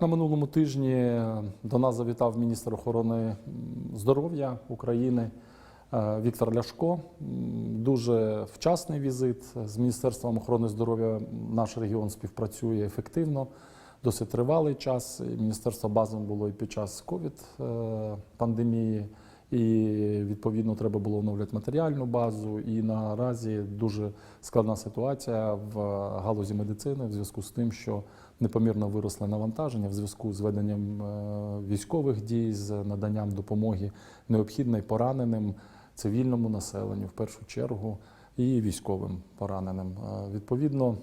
На минулому тижні до нас завітав міністр охорони здоров'я України е, Віктор Ляшко. Дуже вчасний візит. З Міністерством охорони здоров'я наш регіон співпрацює ефективно, досить тривалий час. Міністерство базом було і під час ковід е, пандемії. І відповідно треба було оновлювати матеріальну базу. І наразі дуже складна ситуація в галузі медицини в зв'язку з тим, що непомірно виросли навантаження в зв'язку з веденням е, військових дій, з наданням допомоги необхідної пораненим цивільному населенню в першу чергу і військовим пораненим. Е, Відповідно,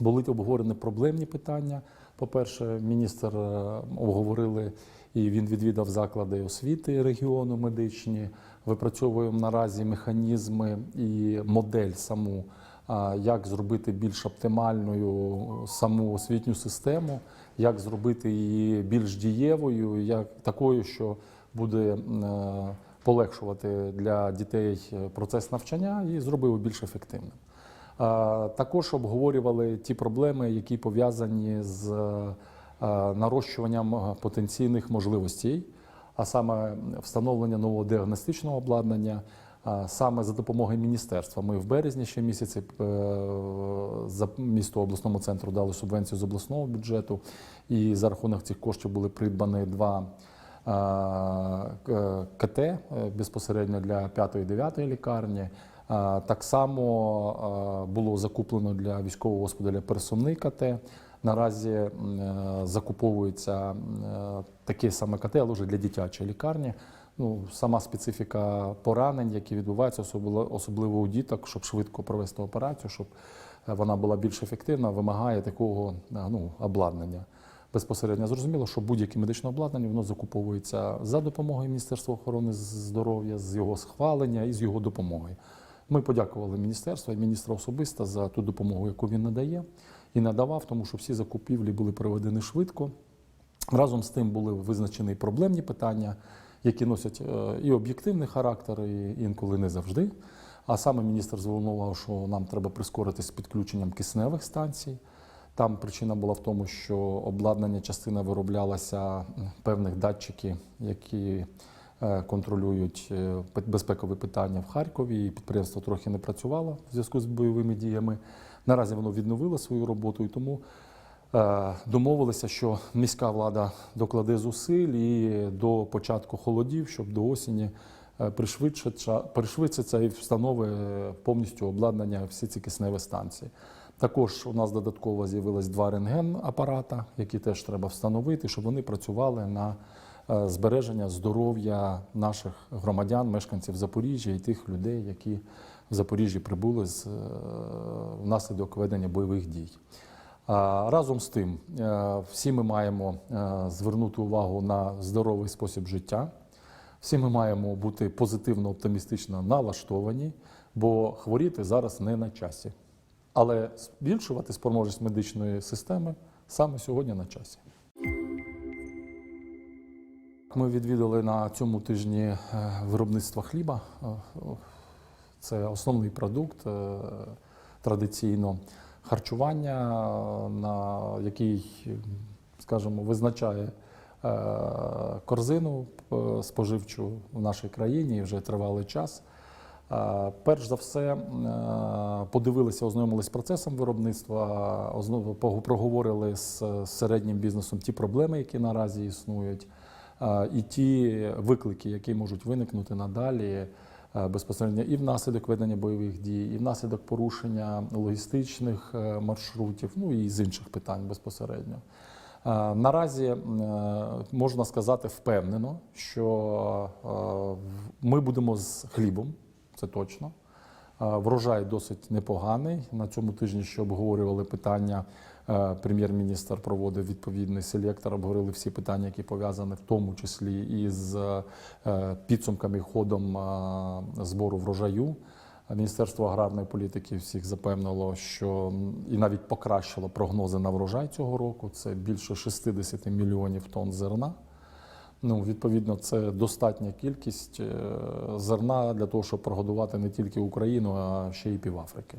були обговорені проблемні питання. По-перше, міністр е, обговорили і він відвідав заклади освіти регіону медичні. Випрацьовуємо наразі механізми і модель саму, як зробити більш оптимальною саму освітню систему, як зробити її більш дієвою, як такою, що буде е, полегшувати для дітей процес навчання і зробив більш ефективним. Також обговорювали ті проблеми, які пов'язані з нарощуванням е, потенційних можливостей, а саме встановлення нового діагностичного обладнання. Саме за допомогою міністерства. Ми в березні ще місяці е, за місто обласному центру дали субвенцію з обласного бюджету, і за рахунок цих коштів були придбані два е, КТ е, безпосередньо для 5-9 лікарні. Е, Так само е, було закуплено для військового госпіталя пересувний КТ. Наразі е, закуповується е, таке саме КТ, але вже для дитячої лікарні. Ну, сама специфіка поранень, які відбуваються, особливо, особливо у діток, щоб швидко провести операцію, щоб е, вона була більш ефективна, вимагає такого ну, обладнання. Безпосередньо зрозуміло, що будь-яке медичне обладнання воно закуповується за допомогою Міністерства охорони здоров'я, з його схвалення і з його допомогою. Ми подякували міністерству і міністра особисто за ту допомогу, яку він надає і надавав, тому що всі закупівлі були проведені швидко. Разом з тим були визначені проблемні питання, які носять е, і об'єктивний характер, і інколи не завжди. А саме міністр звернув що нам треба прискорити з підключенням кисневих станцій. Там причина була в тому, що обладнання частина вироблялася певних датчиків, які е, контролюють е, безпекові питання в Харкові. І підприємство трохи не працювало в зв'язку з бойовими діями. Наразі воно відновило свою роботу і тому Е, Домовилися, що міська влада докладе зусиль і до початку холодів, щоб до осені е, пришвидшиться, і встанови повністю обладнання всі ці кисневі станції. Також у нас додатково з'явилось два рентген-апарата, які теж треба встановити, щоб вони працювали на е, збереження здоров'я наших громадян, мешканців Запоріжжя і тих людей, які в Запоріжжі прибули з е, внаслідок ведення бойових дій. Разом з тим, е, всі ми маємо е, звернути увагу на здоровий спосіб життя. Всі ми маємо бути позитивно оптимістично налаштовані, бо хворіти зараз не на часі. Але збільшувати спроможність медичної системи саме сьогодні на часі. Ми відвідали на цьому тижні виробництво хліба. Це основний продукт е, традиційно харчування, е, на який, скажімо, визначає е, корзину споживчу в нашій країні вже тривалий час. Перш за все, подивилися, ознайомилися з процесом виробництва, проговорили з середнім бізнесом ті проблеми, які наразі існують, і ті виклики, які можуть виникнути надалі безпосередньо і внаслідок ведення бойових дій, і внаслідок порушення логістичних е, маршрутів, ну і з інших питань безпосередньо. Е, Наразі е, можна сказати впевнено, що е, ми будемо з хлібом, це точно. Е, Врожай досить непоганий. На цьому тижні ще обговорювали питання. Е, Прем'єр-міністр проводив відповідний селектор, обговорили всі питання, які пов'язані в тому числі із е, підсумками ходом е, збору врожаю. Міністерство аграрної політики всіх запевнило, що і навіть покращило прогнози на врожай цього року. Це більше 60 мільйонів тонн зерна. Ну, відповідно, це достатня кількість зерна для того, щоб прогодувати не тільки Україну, а ще й півафрики.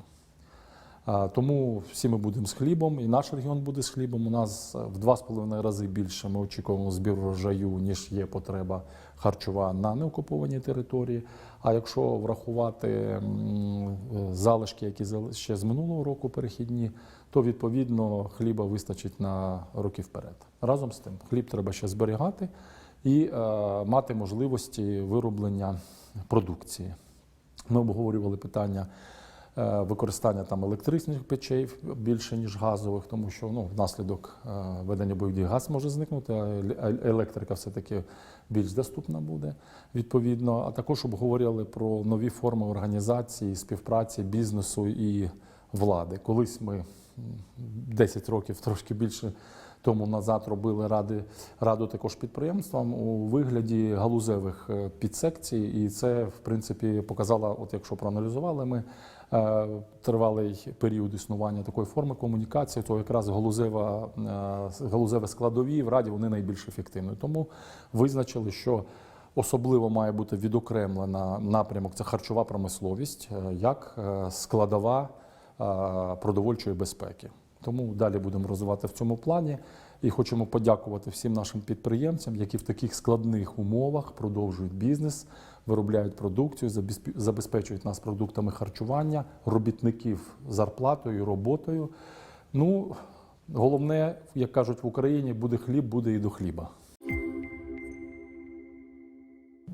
Тому всі ми будемо з хлібом, і наш регіон буде з хлібом. У нас е, в два з половиною рази більше ми очікуємо збір врожаю, ніж є потреба харчова на неокупованій території. А якщо врахувати е, залишки, які ще з минулого року перехідні, то відповідно хліба вистачить на роки вперед. Разом з тим, хліб треба ще зберігати і е, мати можливості вироблення продукції. Ми обговорювали питання використання там електричних печей більше ніж газових, тому що ну, внаслідок е, ведення бойових дій газ може зникнути, а електрика все-таки більш доступна буде відповідно. А також обговорювали про нові форми організації, співпраці бізнесу і влади. Колись ми 10 років трошки більше тому назад робили ради, раду також підприємствам у вигляді галузевих е, підсекцій, і це в принципі показало, от якщо проаналізували ми е, тривалий період існування такої форми комунікації, то якраз галузева, е, галузеве складові в раді вони найбільш ефективні. Тому визначили, що особливо має бути відокремлена напрямок це харчова промисловість е, як е, складова е, продовольчої безпеки. Тому далі будемо розвивати в цьому плані. І хочемо подякувати всім нашим підприємцям, які в таких складних умовах продовжують бізнес, виробляють продукцію, забезпе- забезпечують нас продуктами харчування, робітників зарплатою, роботою. Ну, головне, як кажуть в Україні, буде хліб, буде і до хліба.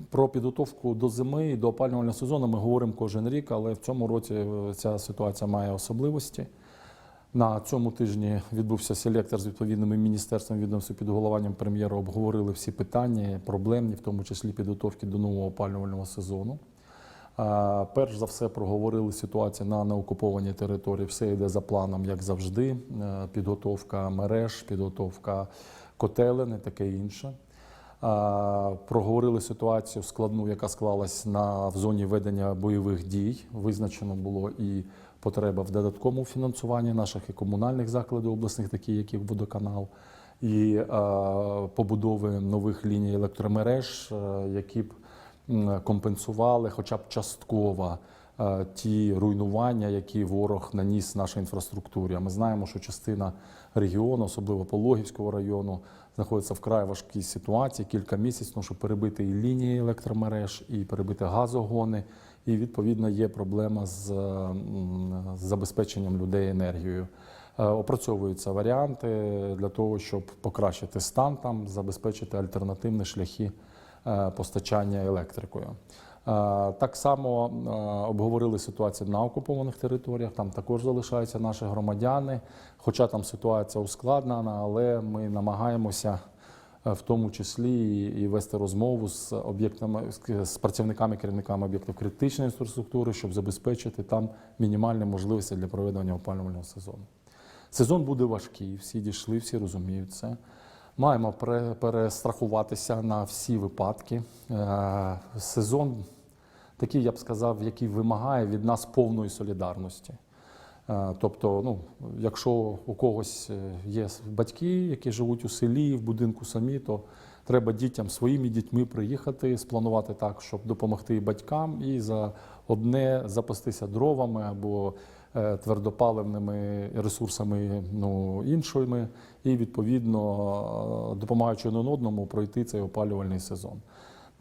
Про підготовку до зими і до опалювального сезону ми говоримо кожен рік, але в цьому році е, ця ситуація має особливості. На цьому тижні відбувся селектор з відповідними міністерствами відомств під головуванням прем'єра. Обговорили всі питання, проблемні, в тому числі підготовки до нового опалювального сезону. Перш за все проговорили ситуацію на неокупованій території. Все йде за планом, як завжди. Е, Підготовка мереж, підготовка котелень і таке інше. Проговорили ситуацію складну, яка склалась на в зоні ведення бойових дій. Визначено було і потреба в додатковому фінансуванні наших і комунальних закладів обласних, такі як і водоканал, і е, побудови нових ліній електромереж, е, які б компенсували хоча б частково е, ті руйнування, які ворог наніс нашій інфраструктурі. А ми знаємо, що частина регіону, особливо Пологівського району, знаходиться в край важкій ситуації кілька місяців, тому що перебити і лінії електромереж, і перебити газогони. І відповідно є проблема з, з забезпеченням людей енергією. Е, Опрацьовуються варіанти для того, щоб покращити стан там, забезпечити альтернативні шляхи е, постачання електрикою. Е, Так само е, обговорили ситуацію на окупованих територіях. Там також залишаються наші громадяни. Хоча там ситуація ускладнена, але ми намагаємося е, в тому числі і, вести розмову з об'єктами з працівниками, керівниками об'єктів критичної інфраструктури, щоб забезпечити там мінімальні можливості для проведення опалювального сезону. Сезон буде важкий, всі дійшли, всі розуміють це. Маємо пере- перестрахуватися на всі випадки. Е, Сезон такий, я б сказав, який вимагає від нас повної солідарності. Е, Тобто, ну, якщо у когось е, є батьки, які живуть у селі, в будинку самі, то треба дітям своїми дітьми приїхати, спланувати так, щоб допомогти батькам, і за одне запастися дровами або твердопаливними ресурсами ну, іншими, і відповідно, е, допомагаючи один одному пройти цей опалювальний сезон.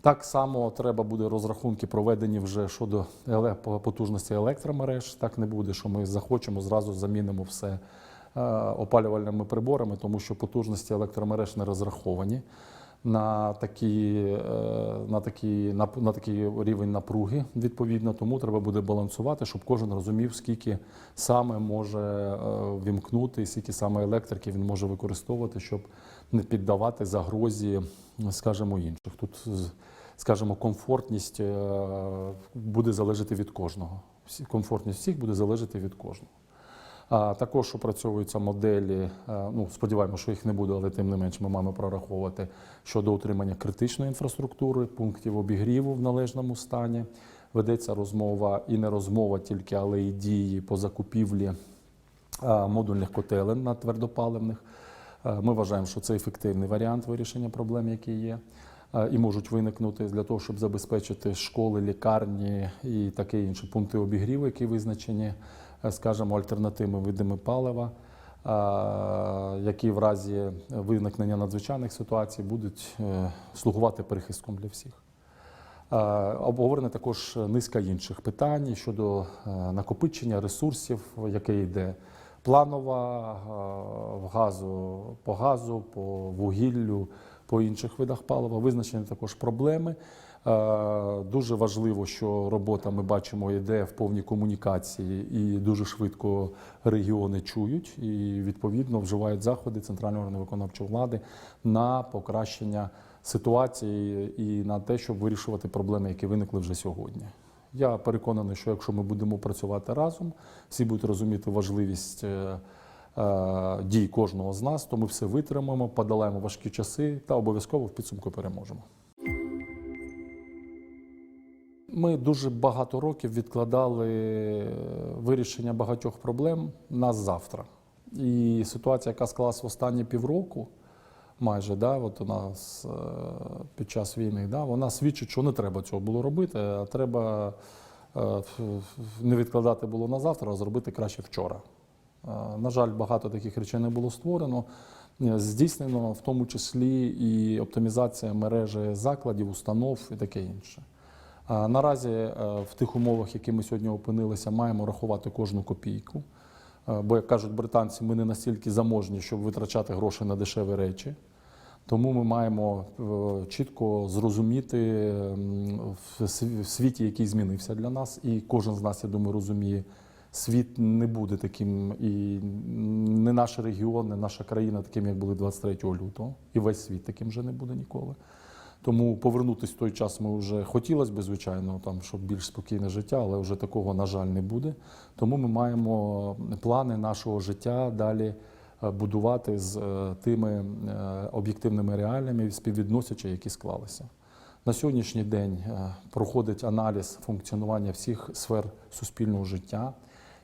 Так само треба буде розрахунки проведені вже щодо потужності електромереж. Так не буде, що ми захочемо, зразу замінимо все е, опалювальними приборами, тому що потужності електромереж не розраховані на такі, е, на такі, на, на такий рівень напруги, відповідно. Тому треба буде балансувати, щоб кожен розумів, скільки саме може е, вімкнути, скільки саме електрики він може використовувати, щоб не піддавати загрозі, скажімо, інших. Тут, скажімо, комфортність е, буде залежати від кожного. Комфортність всіх буде залежати від кожного. Також опрацьовуються моделі. е, Ну сподіваємося, що їх не буде, але тим не менш ми маємо прораховувати щодо утримання критичної інфраструктури, пунктів обігріву в належному стані. Ведеться розмова і не розмова тільки, але і дії по закупівлі е, модульних котелень на твердопаливних. Е, Ми вважаємо, що це ефективний варіант вирішення проблем, які є. І можуть виникнути для того, щоб забезпечити школи, лікарні і таке інше пункти обігріву, які визначені скажімо, альтернативними видами палива, е, які в разі виникнення надзвичайних ситуацій будуть е, слугувати прихистком для всіх. Е, Обговорена також низка інших питань щодо накопичення ресурсів, яке йде планова в газу по газу, по вугіллю, по інших видах палива. Визначені також проблеми. Е, Дуже важливо, що робота ми бачимо йде в повній комунікації, і дуже швидко регіони чують і відповідно вживають заходи центральної органи виконавчої влади на покращення ситуації і на те, щоб вирішувати проблеми, які виникли вже сьогодні. Я переконаний, що якщо ми будемо працювати разом, всі будуть розуміти важливість е, е, дій кожного з нас, то ми все витримаємо, подолаємо важкі часи та обов'язково в підсумку переможемо. Ми дуже багато років відкладали е, вирішення багатьох проблем на завтра. І ситуація, яка склалась в останні півроку, майже да, от у нас е, під час війни, да, вона свідчить, що не треба цього було робити, а треба е, не відкладати було на завтра, а зробити краще вчора. На жаль, багато таких речей не було створено. Здійснено в тому числі і оптимізація мережі закладів, установ і таке інше. Наразі е, в тих умовах, які ми сьогодні опинилися, маємо рахувати кожну копійку. Е, Бо, як кажуть британці, ми не настільки заможні, щоб витрачати гроші на дешеві речі. Тому ми маємо е, чітко зрозуміти в світі, який змінився для нас, і кожен з нас, я думаю, розуміє, світ не буде таким, і не наш регіон, не наша країна таким, як були 23 лютого, і весь світ таким вже не буде ніколи. Тому повернутися в той час ми вже хотілося б, звичайно, там, щоб більш спокійне життя, але вже такого, на жаль, не буде. Тому ми маємо плани нашого життя далі е, будувати з е, тими е, об'єктивними реаліями, співвідносячи, які склалися. На сьогоднішній день проходить аналіз функціонування всіх сфер суспільного життя,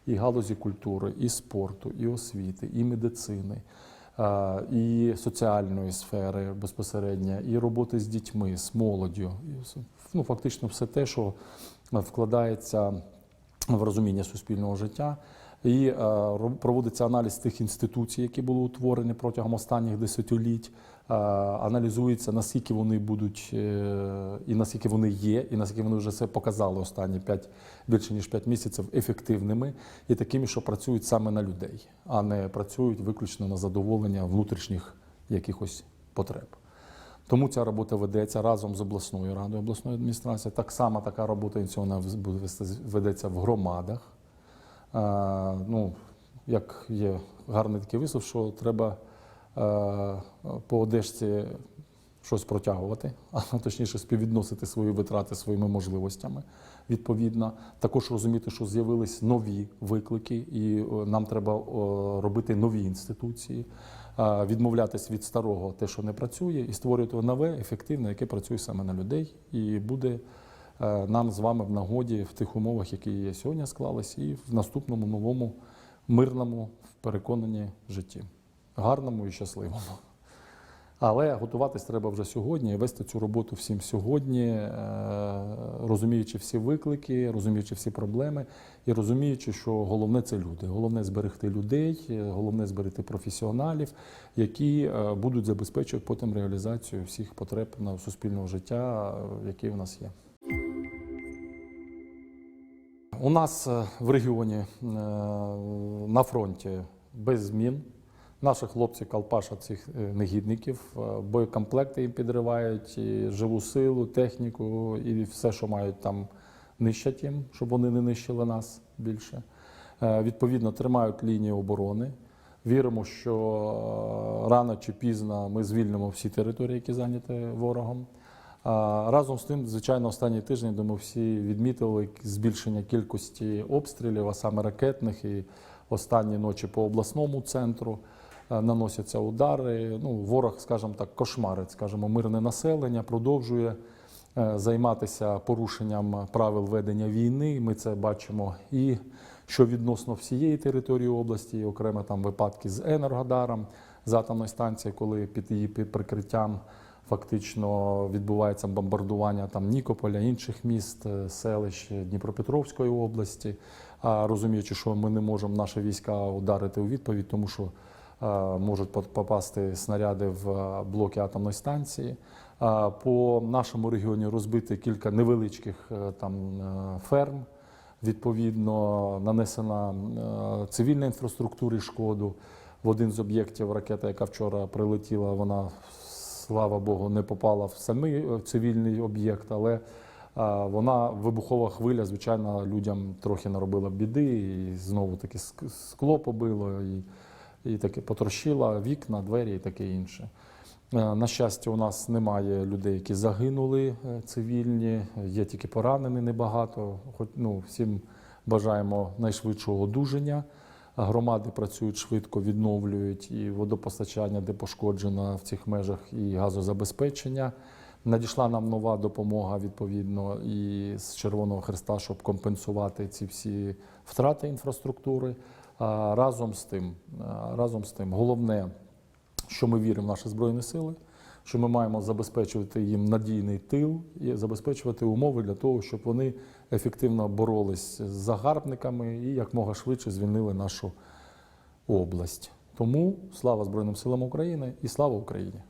і галузі культури, і спорту, і освіти, і медицини, і соціальної сфери безпосередньо, і роботи з дітьми, з молоддю. Ну, фактично все те, що е, вкладається в розуміння суспільного життя. І е, проводиться аналіз тих інституцій, які були утворені протягом останніх десятиліть. Е, аналізується, наскільки вони будуть, е, і наскільки вони є, і наскільки вони вже це показали останні 5, більше ніж 5 місяців ефективними і такими, що працюють саме на людей, а не працюють виключно на задоволення внутрішніх якихось потреб. Тому ця робота ведеться разом з обласною радою обласної адміністрації. Так само така робота ініційована ведеться в громадах. Е, ну, як є гарний такий вислов, що треба по одежці щось протягувати, а точніше співвідносити свої витрати своїми можливостями. Відповідно, також розуміти, що з'явились нові виклики, і е, нам треба е, робити нові інституції, е, відмовлятись від старого, те, що не працює, і створювати нове, ефективне, яке працює саме на людей, і буде е, нам з вами в нагоді в тих умовах, які є сьогодні склались, і в наступному новому мирному, переконанні житті, гарному і щасливому. Але готуватись треба вже сьогодні і вести цю роботу всім сьогодні, е, розуміючи всі виклики, розуміючи всі проблеми і розуміючи, що головне це люди. Головне зберегти людей, е, головне зберегти професіоналів, які е, будуть забезпечувати потім реалізацію всіх потреб на суспільного життя, які в нас є. У нас в регіоні на фронті без змін. Наші хлопці колпашать цих е, негідників, е, боєкомплекти їм підривають, і живу силу, техніку і все, що мають там, нищать їм, щоб вони не нищили нас більше. Е, Відповідно, тримають лінію оборони. Віримо, що рано чи пізно ми звільнимо всі території, які зайняті ворогом. Разом з тим, звичайно, останні тижні, думаю, всі відмітили збільшення кількості обстрілів, а саме ракетних, і останні ночі по обласному центру наносяться удари. Ну, ворог, скажімо так, кошмарить, скажімо, мирне населення, продовжує е, займатися порушенням правил ведення війни. Ми це бачимо і що відносно всієї території області, окремо там випадки з Енергодаром, з атомної станції, коли під її прикриттям фактично відбувається бомбардування там Нікополя, інших міст, е, селищ Дніпропетровської області. а, розуміючи, що ми не можемо наші війська ударити у відповідь, тому що е, можуть попасти снаряди в е, блоки атомної станції. Е, По нашому регіоні розбити кілька невеличких е, там е, ферм. Відповідно, нанесена е, цивільна інфраструктурі шкоду. В один з об'єктів ракета, яка вчора прилетіла, вона, слава Богу, не попала в самий е, цивільний об'єкт, але е, вона вибухова хвиля, звичайно, людям трохи наробила біди, і знову таки скло побило, і, і таке потрощила вікна, двері і таке інше. Е, На щастя, у нас немає людей, які загинули е, цивільні, є тільки поранені небагато. Хоч ну, всім бажаємо найшвидшого одужання. Громади працюють швидко, відновлюють і водопостачання, де пошкоджено в цих межах, і газозабезпечення. Надійшла нам нова допомога відповідно і з Червоного Христа, щоб компенсувати ці всі втрати інфраструктури. Разом з тим, разом з тим, головне, що ми віримо в наші збройні сили, що ми маємо забезпечувати їм надійний тил і забезпечувати умови для того, щоб вони ефективно боролись з загарбниками і якмога швидше звільнили нашу область. Тому слава Збройним силам України і слава Україні!